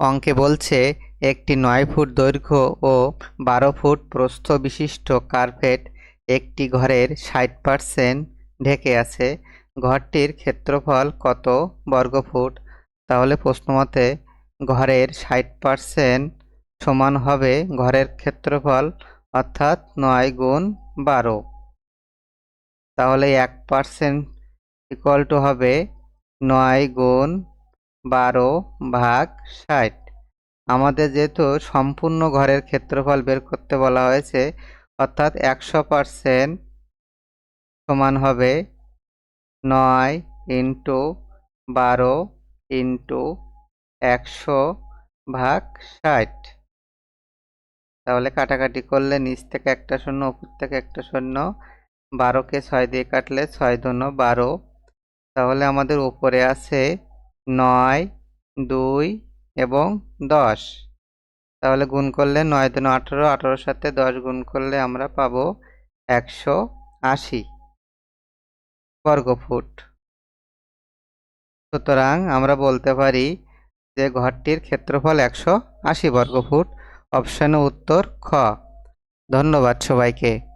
অঙ্কে বলছে, একটি নয় ফুট দৈর্ঘ্য ও বারো ফুট প্রস্থ বিশিষ্ট কার্পেট একটি ঘরের ষাট পার্সেন্ট ঢেকে আছে। ঘরটির ক্ষেত্রফল কত বর্গফুট? তাহলে প্রশ্নমতে, ঘরের ষাট পার্সেন্ট সমান হবে ঘরের ক্ষেত্রফল, অর্থাৎ নয় গুণ বারো। তাহলে এক পার্সেন্ট ইকুয়াল টু হবে নয় গুণ বারো ভাগ ষাট। আমাদের যেহেতু সম্পূর্ণ ঘরের ক্ষেত্রফল বের করতে বলা হয়েছে, অর্থাৎ একশো পার্সেন্ট সমান হবে নয় ইন্টু বারো ইন্টু একশো ভাগ ষাট। তাহলে কাটাকাটি করলে নিচ থেকে একটা শূন্য, উপর থেকে একটা শূন্য, বারোকে ছয় দিয়ে কাটলে ছয় ধন্য বারো। তাহলে আমাদের উপরে আছে নয়, দুই এবং দশ। তাহলে গুণ করলে নয় দুন আঠেরো, আঠারোর সাথে দশ গুণ করলে আমরা পাবো একশো আশি। বর্গফুট। সুতরাং আমরা বলতে পারি যে ঘরটির ক্ষেত্রফল একশো আশি বর্গফুট। অপশানে উত্তর খ। ধন্যবাদ সবাইকে।